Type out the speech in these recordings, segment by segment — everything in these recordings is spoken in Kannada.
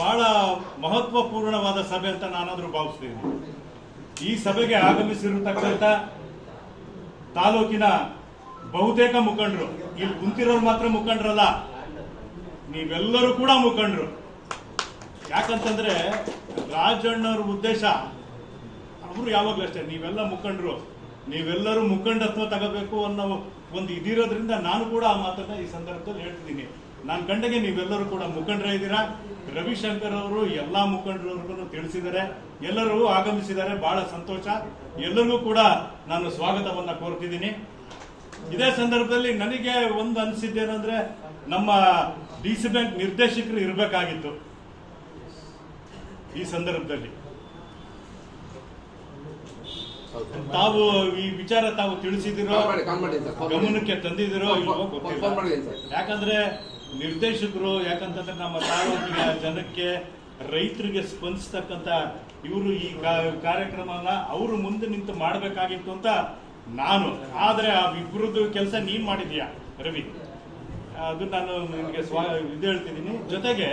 ಬಹಳ ಮಹತ್ವಪೂರ್ಣವಾದ ಸಭೆ ಅಂತ ನಾನಾದರೂ ಭಾವಿಸ್ತೀನಿ. ಈ ಸಭೆಗೆ ಆಗಮಿಸಿರತಕ್ಕಂಥ ತಾಲೂಕಿನ ಬಹುತೇಕ ಮುಖಂಡರು, ಇಲ್ಲಿ ಕುಂತಿರೋರು ಮಾತ್ರ ಮುಖಂಡರಲ್ಲ, ನೀವೆಲ್ಲರೂ ಕೂಡ ಮುಖಂಡರು. ಯಾಕಂತಂದ್ರೆ ರಾಜಣ್ಣವ್ರ ಉದ್ದೇಶ, ಅವರು ಯಾವಾಗಲೂ ಅಷ್ಟೇ, ನೀವೆಲ್ಲ ಮುಖಂಡರು, ನೀವೆಲ್ಲರೂ ಮುಖಂಡತ್ವ ತಗೋಬೇಕು ಅನ್ನೋ ಒಂದು ಇದಿರೋದ್ರಿಂದ ನಾನು ಕೂಡ ಆ ಮಾತನ್ನ ಈ ಸಂದರ್ಭದಲ್ಲಿ ಹೇಳ್ತಿದ್ದೀನಿ. ನಾನು ಕಂಡಗೆ ನೀವೆಲ್ಲರೂ ಕೂಡ ಮುಖಂಡರೇ ಇದ್ದೀರಾ? ರವಿಶಂಕರ್ ಅವರು ಎಲ್ಲ ಮುಖಂಡರವ್ರಿಗೂ ತಿಳಿಸಿದ್ದಾರೆ. ಎಲ್ಲರೂ ಆಗಮಿಸಿದ್ದಾರೆ. ಬಹಳ ಸಂತೋಷ. ಎಲ್ಲರಿಗೂ ಕೂಡ ನಾನು ಸ್ವಾಗತವನ್ನ ಕೋರ್ತಿದ್ದೀನಿ. ಇದೇ ಸಂದರ್ಭದಲ್ಲಿ ನನಗೆ ಒಂದು ಅನಿಸಿದ್ದೇನೆಂದ್ರೆ ನಮ್ಮ ಡಿ ಸಿ ಬ್ಯಾಂಕ್ ನಿರ್ದೇಶಕರು ಇರಬೇಕಾಗಿತ್ತು ಈ ಸಂದರ್ಭದಲ್ಲಿ. ತಾವು ಈ ವಿಚಾರ ತಾವು ತಿಳಿಸಿದಿರೋ. ಗಮನಕ್ಕೆ ತಂದಿದಿರೋ. ಯಾಕಂದ್ರೆ ನಿರ್ದೇಶಕರು ಯಾಕಂತಂದ್ರೆ ನಮ್ಮ ತಾಲೂಕಿನ ಜನಕ್ಕೆ ರೈತರಿಗೆ ಸ್ಪಂದಿಸ್ತಕ್ಕಂಥ ಇವರು ಈ ಕಾರ್ಯಕ್ರಮನ ಅವರು ಮುಂದೆ ನಿಂತು ಮಾಡಬೇಕಾಗಿತ್ತು ಅಂತ ನಾನು ಆದರೆ ಆ ಇಬ್ಬರದ್ದು ಕೆಲಸ ನೀನು ಮಾಡಿದೀಯ ರವಿ? ಅದು ನಾನು ನಿಮಗೆ ಸ್ವಾ ಇದು ಹೇಳ್ತಿದ್ದೀನಿ. ಜೊತೆಗೆ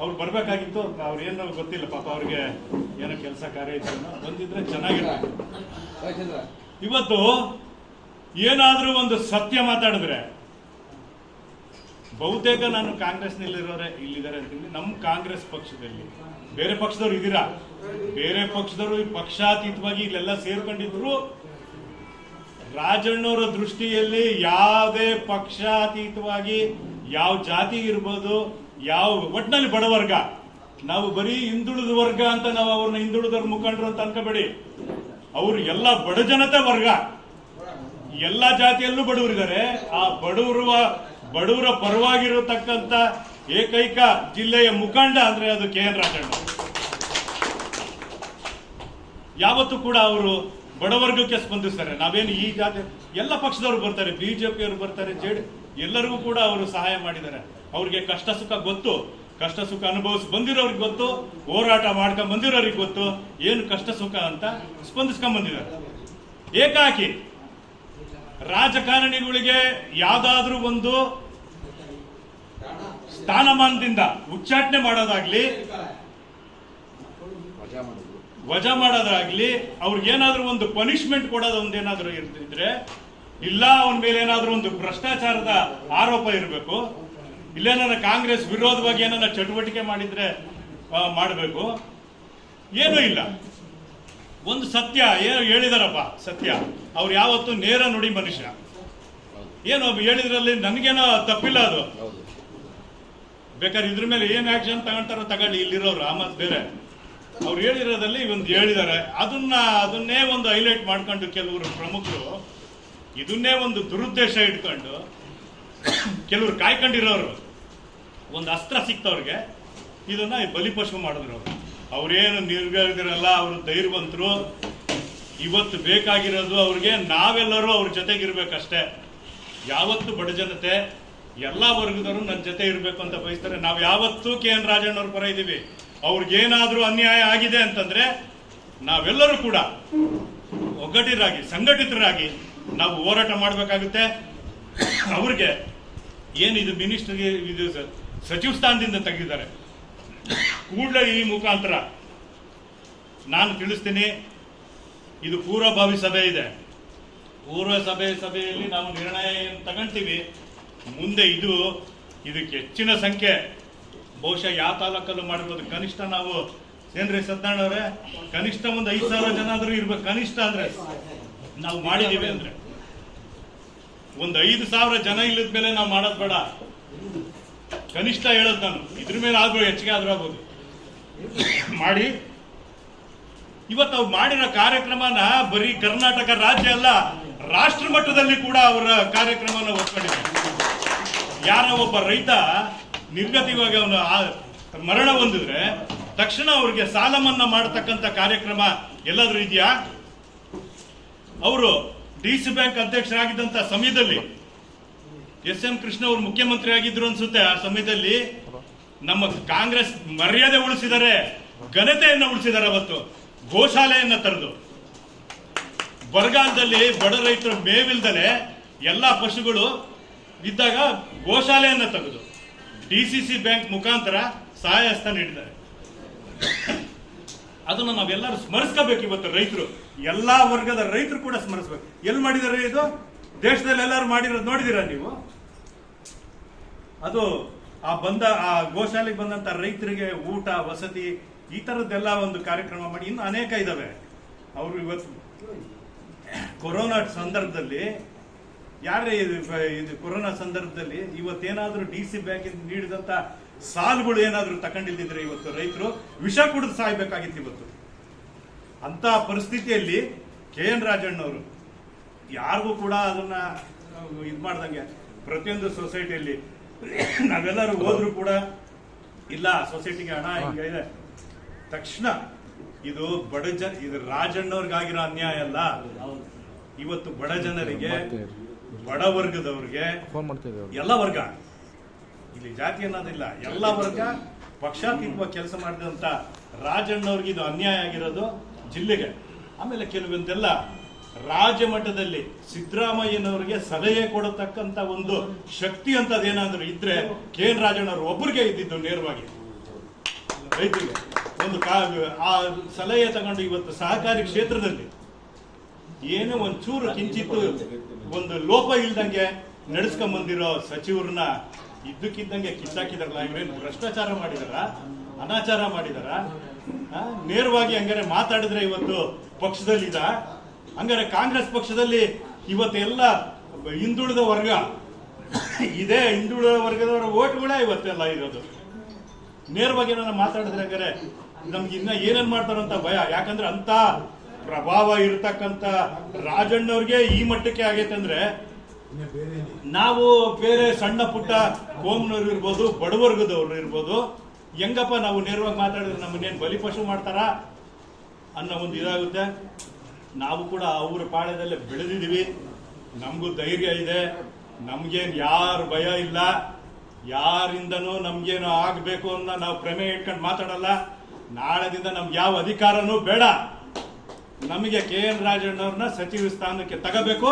ಅವ್ರು ಬರ್ಬೇಕಾಗಿತ್ತು ಏನೋ ಗೊತ್ತಿಲ್ಲ ಪಾಪ ಅವ್ರಿಗೆ ಏನೋ ಕೆಲಸ ಕಾರ್ಯ ಇತ್ತು. ಬಂದಿದ್ರೆ ಚೆನ್ನಾಗಿರ್ತಿತ್ತು ರವಿಚಂದ್ರ ಇವತ್ತು ಏನಾದರೂ ಒಂದು ಸತ್ಯ ಮಾತಾಡಿದ್ರೆ ಬಹುತೇಕ ನಾನು ಕಾಂಗ್ರೆಸ್ನಲ್ಲಿರೋರೆ ಇಲ್ಲಿದ್ದಾರೆ ಅಂತೀನಿ. ನಮ್ಮ ಕಾಂಗ್ರೆಸ್ ಪಕ್ಷದಲ್ಲಿ. ಬೇರೆ ಪಕ್ಷದವ್ರು ಇದ್ದೀರಾ? ಬೇರೆ ಪಕ್ಷದವರು ಈ ಪಕ್ಷಾತೀತವಾಗಿ ಇಲ್ಲೆಲ್ಲ ಸೇರ್ಕೊಂಡಿದ್ರು. ರಾಜಣ್ಣವರ ದೃಷ್ಟಿಯಲ್ಲಿ ಯಾವುದೇ ಪಕ್ಷಾತೀತವಾಗಿ ಯಾವ ಜಾತಿ ಇರ್ಬೋದು, ಯಾವ ಒಟ್ಟಿನಲ್ಲಿ ಬಡವರ್ಗ ನಾವು ಬರೀ ಹಿಂದುಳಿದ ವರ್ಗ ಅಂತ ನಾವು ಅವ್ರನ್ನ ಹಿಂದುಳಿದವ್ರ ಮುಖಂಡರು ಅಂತ ಅನ್ಕೋಬೇಡಿ. ಅವರು ಎಲ್ಲ ಬಡ ಜನತೆ ವರ್ಗ. ಎಲ್ಲ ಜಾತಿಯಲ್ಲೂ ಬಡವರಿದ್ದಾರೆ. ಆ ಬಡವರು ಬಡವರ ಪರವಾಗಿರತಕ್ಕಂತ ಏಕೈಕ ಜಿಲ್ಲೆಯ ಮುಖಂಡ ಅಂದ್ರೆ ಅದು ಕೆ ಎನ್ ರಾಜಣ್ಣ. ಯಾವತ್ತೂ ಕೂಡ ಅವರು ಬಡವರ್ಗಕ್ಕೆ ಸ್ಪಂದಿಸ್ತಾರೆ. ನಾವೇನು ಈ ಜಾತಿ ಎಲ್ಲ ಪಕ್ಷದವರು ಬರ್ತಾರೆ. ಬಿಜೆಪಿಯವರು ಬರ್ತಾರೆ ಜೆಡಿ ಎಲ್ಲರಿಗೂ ಕೂಡ ಅವರು ಸಹಾಯ ಮಾಡಿದ್ದಾರೆ. ಅವ್ರಿಗೆ ಕಷ್ಟ ಸುಖ ಗೊತ್ತು. ಕಷ್ಟ ಸುಖ ಅನುಭವಿಸಿ ಬಂದಿರೋರಿಗೆ ಗೊತ್ತು. ಹೋರಾಟ ಮಾಡ್ಕೊಂಡ್ ಬಂದಿರೋರಿಗೆ ಗೊತ್ತು. ಏನು ಕಷ್ಟ ಸುಖ ಅಂತ ಸ್ಪಂದಿಸ್ಕೊಂಡ್ ಬಂದಿದ್ದಾರೆ. ಏಕಾಕಿ ರಾಜಕಾರಣಿಗಳಿಗೆ ಯಾವ್ದಾದ್ರೂ ಒಂದು ಸ್ಥಾನಮಾನದಿಂದ ಉಚ್ಚಾಟನೆ ಮಾಡೋದಾಗ್ಲಿ, ವಜಾ ಮಾಡುದು ವಜಾ ಮಾಡೋದಾಗ್ಲಿ ಅವ್ರಿಗೇನಾದ್ರೂ ಒಂದು ಪನಿಷ್ಮೆಂಟ್ ಕೊಡೋದು ಒಂದೇನಾದ್ರೂ ಇರ್ತಿದ್ರೆ ಇಲ್ಲ, ಅವನ ಮೇಲೆ ಏನಾದ್ರೂ ಒಂದು ಭ್ರಷ್ಟಾಚಾರದ ಆರೋಪ ಇರಬೇಕು ಇಲ್ಲೇನಾರ ಕಾಂಗ್ರೆಸ್ ವಿರೋಧವಾಗಿ ಏನಾರ ಚಟುವಟಿಕೆ ಮಾಡಿದ್ರೆ ಮಾಡಬೇಕು, ಏನೂ ಇಲ್ಲ. ಒಂದು ಸತ್ಯ ಏನು ಹೇಳಿದಾರಪ್ಪ, ಸತ್ಯ. ಅವ್ರು ಯಾವತ್ತು ನೇರ ನುಡಿ ಮನುಷ್ಯ. ಏನು ಹೇಳಿದ್ರಲ್ಲಿ ನನಗೇನೋ ತಪ್ಪಿಲ್ಲ ಅದು. ಬೇಕಾದ್ರೆ ಇದ್ರ ಮೇಲೆ ಏನ್ ಆಕ್ಷನ್ ತಗೊಂತಾರೋ ತಗೊಳ್ಳಿ, ಇಲ್ಲಿರೋರು, ಆ ಬೇರೆ. ಅವ್ರು ಹೇಳಿರೋದಲ್ಲಿ ಇವೊಂದು ಹೇಳಿದ್ದಾರೆ ಅದನ್ನ, ಅದನ್ನೇ ಒಂದು ಹೈಲೈಟ್ ಮಾಡ್ಕೊಂಡು ಕೆಲವರು ಪ್ರಮುಖರು, ಇದನ್ನೇ ಒಂದು ದುರುದ್ದೇಶ ಇಟ್ಕೊಂಡು ಕೆಲವರು ಕಾಯ್ಕೊಂಡಿರೋರು. ಒಂದು ಅಸ್ತ್ರ ಸಿಕ್ತವ್ರಿಗೆ, ಇದನ್ನ ಬಲಿಪಶು ಮಾಡಿದ್ರು. ಅವರು ಅವ್ರೇನು ನಿರ್ಗದಿರಲ್ಲ ಅವರು ಧೈರ್ಯವಂತರು. ಇವತ್ತು ಬೇಕಾಗಿರೋದು ಅವ್ರಿಗೆ, ನಾವೆಲ್ಲರೂ ಅವ್ರ ಜೊತೆಗಿರ್ಬೇಕಷ್ಟೇ. ಯಾವತ್ತು ಬಡ ಜನತೆ ಎಲ್ಲಾ ವರ್ಗದವರು ನನ್ನ ಜೊತೆ ಇರಬೇಕು ಅಂತ ಬಯಸ್ತಾರೆ. ನಾವು ಯಾವತ್ತೂ ಕೆ ಎನ್ ರಾಜಣ್ಣವ್ರ ಪರ ಇದ್ದೀವಿ ಅವ್ರಿಗೇನಾದರೂ ಅನ್ಯಾಯ ಆಗಿದೆ ಅಂತಂದ್ರೆ ನಾವೆಲ್ಲರೂ ಕೂಡ ಒಗ್ಗಟ್ಟಿರಾಗಿ, ಸಂಘಟಿತರಾಗಿ ನಾವು ಹೋರಾಟ ಮಾಡಬೇಕಾಗುತ್ತೆ. ಅವ್ರಿಗೆ ಏನಿದು ಮಿನಿಸ್ಟರ್ಗೆ ಇದು ಸಚಿವ ಸ್ಥಾನದಿಂದ ತೆಗೆದಿದ್ದಾರೆ. ಕೂಡಲೇ ಈ ಮುಖಾಂತರ ನಾನು ತಿಳಿಸ್ತೀನಿ, ಇದು ಪೂರ್ವಭಾವಿ ಸಭೆ ಇದೆ. ಪೂರ್ವ ಸಭೆ ಸಭೆಯಲ್ಲಿ ನಾವು ನಿರ್ಣಯ ಏನು ತಗೊಂತೀವಿ ಮುಂದೆ ಇದು ಇದಕ್ಕೆ ಹೆಚ್ಚಿನ ಸಂಖ್ಯೆ, ಬಹುಶಃ ಯಾವ ತಾಲೂಕಲ್ಲೂ ಮಾಡಿರ್ಬೋದು ಕನಿಷ್ಠ ನಾವು, ಏನ್ರಿ ಸತ್ಯನಾರಾಯಣವ್ರೆ ಕನಿಷ್ಠ ಒಂದು ಐದು ಸಾವಿರ ಜನ ಆದರೂ ಇರ್ಬೇಕು, ಕನಿಷ್ಠ ಅಂದ್ರೆ ನಾವು ಮಾಡಿದೀವಿ ಅಂದ್ರೆ. ಒಂದು ಐದು ಸಾವಿರ ಜನ ಇಲ್ಲದ ಮೇಲೆ ನಾವು ಮಾಡೋದು ಬೇಡ. ಕನಿಷ್ಠ ಹೇಳೋದು ನಾನು. ಇದ್ರ ಮೇಲೆ ಆದ್ರೂ ಹೆಚ್ಚಿಗೆ ಆದ್ರೂ ಆಗ್ಬೋದು. ಮಾಡಿ. ಇವತ್ತು ಅವ್ರು ಮಾಡಿರೋ ಕಾರ್ಯಕ್ರಮನ ಬರೀ ಕರ್ನಾಟಕ ರಾಜ್ಯ ಅಲ್ಲ, ರಾಷ್ಟ್ರ ಮಟ್ಟದಲ್ಲಿ ಕೂಡ ಅವರ ಕಾರ್ಯಕ್ರಮನ ಒಪ್ಕೊಂಡಿದ್ದಾರೆ. ಯಾರೋ ಒಬ್ಬ ರೈತ ನಿರ್ಗತಿಗಾಗಿ ಅವನು ಮರಣ ಹೊಂದಿದ್ರೆ ತಕ್ಷಣ ಅವ್ರಿಗೆ ಸಾಲ ಮನ್ನಾ ಮಾಡತಕ್ಕಂತ ಕಾರ್ಯಕ್ರಮ ಎಲ್ಲಾದ್ರೂ ಇದೆಯಾ? ಅವರು ಡಿ ಸಿ ಬ್ಯಾಂಕ್ ಅಧ್ಯಕ್ಷರಾಗಿದ್ದಂತ ಸಮಯದಲ್ಲಿ ಎಸ್ ಎಂ ಕೃಷ್ಣ ಅವರು ಮುಖ್ಯಮಂತ್ರಿ ಆಗಿದ್ರು ಅನ್ಸುತ್ತೆ ಆ ಸಮಯದಲ್ಲಿ ನಮ್ಮ ಕಾಂಗ್ರೆಸ್ ಮರ್ಯಾದೆ ಉಳಿಸಿದರೆ, ಘನತೆಯನ್ನು ಉಳಿಸಿದ್ದಾರೆ ಅವತ್ತು, ಗೋಶಾಲೆಯನ್ನ ತರದು. ಬರಗಾಲದಲ್ಲಿ ಬಡ ರೈತರು ಮೇವಿಲ್ದಲೆ ಎಲ್ಲಾ ಪಶುಗಳು ಇದ್ದಾಗ ಗೋಶಾಲೆಯನ್ನು ತೆಗೆದು ಡಿ ಸಿ ಸಿ ಬ್ಯಾಂಕ್ ಮುಖಾಂತರ ಸಹಾಯ ನೀಡಿದ್ದಾರೆ. ಅದನ್ನು ನಾವೆಲ್ಲರೂ ಸ್ಮರಿಸ್ಕೋಬೇಕು ಇವತ್ತು ರೈತರು. ಎಲ್ಲಾ ವರ್ಗದ ರೈತರು ಕೂಡ ಸ್ಮರಿಸ್ಬೇಕು. ಎಲ್ಲಿ ಮಾಡಿದಾರೆ ಇದು? ದೇಶದಲ್ಲಿ ಎಲ್ಲರೂ ಮಾಡಿರೋದು ನೋಡಿದಿರಾ ನೀವು? ಅದು ಆ ಬಂದ, ಆ ಗೋಶಾಲೆಗೆ ಬಂದಂತ ರೈತರಿಗೆ ಊಟ, ವಸತಿ, ಈ ಥರದ್ದೆಲ್ಲ ಒಂದು ಕಾರ್ಯಕ್ರಮ ಮಾಡಿ ಇನ್ನು ಅನೇಕ ಇದಾವೆ. ಅವರು ಇವತ್ತು ಕೊರೋನಾ ಸಂದರ್ಭದಲ್ಲಿ ಯಾರೇ ಇದು ಇದು ಕೊರೋನಾ ಸಂದರ್ಭದಲ್ಲಿ ಇವತ್ತೇನಾದರೂ ಡಿ ಸಿ ಬ್ಯಾಂಕ್ ನೀಡಿದಂತ ಸಾಲುಗಳು ಏನಾದರೂ ತಗೊಂಡಿಲ್ದಿದ್ರೆ ಇವತ್ತು ರೈತರು ವಿಷ ಕುಡಿದು ಸಾಯ್ಬೇಕಾಗಿತ್ತು ಇವತ್ತು. ಅಂತ ಪರಿಸ್ಥಿತಿಯಲ್ಲಿ ಕೆ ಎನ್ ರಾಜಣ್ಣವರು ಯಾರಿಗೂ ಕೂಡ ಅದನ್ನ ಇದು ಮಾಡ್ದಂಗೆ. ಪ್ರತಿಯೊಂದು ಸೊಸೈಟಿಯಲ್ಲಿ ನಾವೆಲ್ಲರೂ ಹೋದ್ರು ಕೂಡ ಇಲ್ಲ ಸೊಸೈಟಿಗೆ ಹಣ ಹಿಂಗೆ ಇದೆ. ತಕ್ಷಣ ಇದು ಬಡ ಜನ ಇದು ರಾಜಣ್ಣವ್ರಿಗಾಗಿರೋ ಅನ್ಯಾಯ ಅಲ್ಲ. ಇವತ್ತು ಬಡ ಜನರಿಗೆ ಬಡ ವರ್ಗದವ್ರಿಗೆ ಎಲ್ಲ ವರ್ಗ. ಇಲ್ಲಿ ಜಾತಿ ಅನ್ನೋದಿಲ್ಲ ಎಲ್ಲ ವರ್ಗ ಪಕ್ಷಾತೀತವಾಗಿ ಕೆಲಸ ಮಾಡಿದಂತ ರಾಜಣ್ಣವ್ರಿಗೆ ಇದು ಅನ್ಯಾಯ ಆಗಿರೋದು ಜಿಲ್ಲೆಗೆ. ಆಮೇಲೆ ಕೆಲವೊಂದೆಲ್ಲ ರಾಜ್ಯ ಮಟ್ಟದಲ್ಲಿ ಸಿದ್ದರಾಮಯ್ಯನವರಿಗೆ ಸಲಹೆ ಕೊಡತಕ್ಕಂತ ಒಂದು ಶಕ್ತಿ ಅಂತದ್ ಏನಾದ್ರು ಇದ್ರೆ ಕೆ ಎನ್ ರಾಜಣ್ಣವ್ರು ಒಬ್ಬರಿಗೆ ಇದ್ದಿದ್ದು ನೇರವಾಗಿ. ರೈತರಿಗೆ. ಒಂದು ಆ ಸಲಹೆ ತಗೊಂಡು ಇವತ್ತು ಸಹಕಾರಿ ಕ್ಷೇತ್ರದಲ್ಲಿ ಏನು ಒಂಚೂರು ಕಿಂಚಿತ್ತು ಒಂದು ಲೋಪ ಇಲ್ದಂಗೆ ನಡೆಸ್ಕೊಂಡ್ ಬಂದಿರೋ ಸಚಿವರನ್ನ ಇದ್ದಕ್ಕಿದ್ದಂಗೆ ಕಿತ್ತಾಕಿದಾರಲ್ಲ, ಇವ್ರೇನು ಭ್ರಷ್ಟಾಚಾರ ಮಾಡಿದಾರ? ಅನಾಚಾರ ಮಾಡಿದಾರ? ನೇರವಾಗಿ ಹಂಗಾರೆ ಮಾತಾಡಿದ್ರೆ ಇವತ್ತು ಪಕ್ಷದಲ್ಲಿದ? ಹಂಗಾರೆ ಕಾಂಗ್ರೆಸ್ ಪಕ್ಷದಲ್ಲಿ ಇವತ್ತೆಲ್ಲ ಹಿಂದುಳಿದ ವರ್ಗ, ಇದೇ ಹಿಂದುಳಿದ ವರ್ಗದವರ ಓಟ್ಗಳೇ ಇವತ್ತೆಲ್ಲ ಇರೋದು. ನೇರವಾಗಿ ಏನಾರ ಮಾತಾಡಿದ್ರೆ ಹಂಗಾರೆ ನಮ್ಗೆ ಇನ್ನ ಏನೇನ್ ಮಾಡ್ತಾರಂತ ಭಯ. ಯಾಕಂದ್ರೆ ಅಂತ ಪ್ರಭಾವ ಇರತಕ್ಕಂತ ರಾಜಣ್ಣವ್ರಿಗೆ ಈ ಮಟ್ಟಕ್ಕೆ ಆಗೈತೆ ಅಂದ್ರೆ ನಾವು ಬೇರೆ ಸಣ್ಣ ಪುಟ್ಟ ಕೋಮ್ನವ್ರು ಇರ್ಬೋದು, ಬಡವರ್ಗದವ್ರು ಇರ್ಬೋದು, ಹೆಂಗಪ್ಪ ನಾವು ನೇರವಾಗಿ ಮಾತಾಡಿದ್ರೆ ನಮ್ಮನ್ನೇನು ಬಲಿಪಶು ಮಾಡ್ತಾರಾ ಅನ್ನೋ ಒಂದು ಇದಾಗುತ್ತೆ. ನಾವು ಕೂಡ ಅವ್ರ ಪಾಳ್ಯದಲ್ಲೇ ಬೆಳೆದಿದ್ದೀವಿ. ನಮಗೂ ಧೈರ್ಯ ಇದೆ. ನಮ್ಗೇನು ಯಾರು ಭಯ ಇಲ್ಲ. ಯಾರಿಂದನೂ ನಮ್ಗೇನು ಆಗಬೇಕು ಅನ್ನೋ ನಾವು ಪ್ರಮೇಯ ಇಟ್ಕೊಂಡು ಮಾತಾಡಲ್ಲ. ನಾಳೆದಿಂದ ನಮ್ಗೆ ಯಾವ ಅಧಿಕಾರನೂ ಬೇಡ. ನಮಗೆ ಕೆ ಎನ್ ರಾಜಣ್ಣವ್ರನ್ನ ಸಚಿವ ಸ್ಥಾನಕ್ಕೆ ತಗಬೇಕು.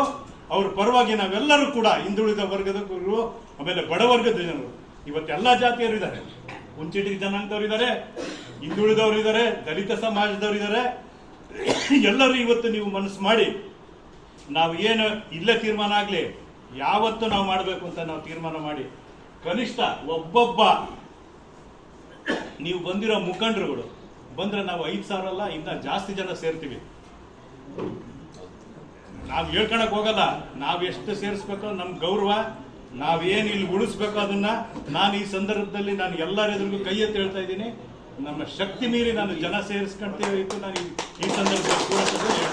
ಅವ್ರ ಪರವಾಗಿ ನಾವೆಲ್ಲರೂ ಕೂಡ ಹಿಂದುಳಿದ ವರ್ಗದವರು ಆಮೇಲೆ ಬಡವರ್ಗದ ಜನರು. ಇವತ್ತೆಲ್ಲ ಜಾತಿಯವರು ಇದ್ದಾರೆ. ಕುಂಚಿಟಿ ಜನಾಂಗದವ್ರು ಇದ್ದಾರೆ, ಹಿಂದುಳಿದವರು ಇದ್ದಾರೆ, ದಲಿತ ಸಮಾಜದವರು ಇದ್ದಾರೆ. ಎಲ್ಲರೂ ಇವತ್ತು ನೀವು ಮನಸ್ಸು ಮಾಡಿ, ನಾವು ಏನು ಇಲ್ಲೇ ತೀರ್ಮಾನ ಆಗಲಿ, ಯಾವತ್ತು ನಾವು ಮಾಡಬೇಕು ಅಂತ ನಾವು ತೀರ್ಮಾನ ಮಾಡಿ, ಕನಿಷ್ಠ ಒಬ್ಬೊಬ್ಬ, ನೀವು ಬಂದಿರೋ ಮುಖಂಡರುಗಳು, ಬಂದರೆ ನಾವು ಐದು ಸಾವಿರ ಅಲ್ಲ, ಇನ್ನ ಜಾಸ್ತಿ ಜನ ಸೇರ್ತೀವಿ. ನಾವು ಹೇಳ್ಕೊಳಕ್ ಹೋಗಲ್ಲ. ನಾವ್ ಎಷ್ಟು ಸೇರಿಸ್ಬೇಕೋ ನಮ್ ಗೌರವ ನಾವೇನ್ ಇಲ್ಲಿ ಉಳಿಸ್ಬೇಕೋ ಅದನ್ನ ನಾನು ಈ ಸಂದರ್ಭದಲ್ಲಿ ನಾನು ಎಲ್ಲರ ಎದುರಿಗೂ ಕೈ ಎತ್ತಿ ಹೇಳ್ತಾ ಇದ್ದೀನಿ. ನಮ್ಮ ಶಕ್ತಿ ಮೀರಿ ನಾನು ಜನ ಸೇರಿಸ್ಕೊಳ್ತೇವೆ ನಾನು ಈ- ಸಂದರ್ಭದಲ್ಲಿ ಸಂದರ್ಭ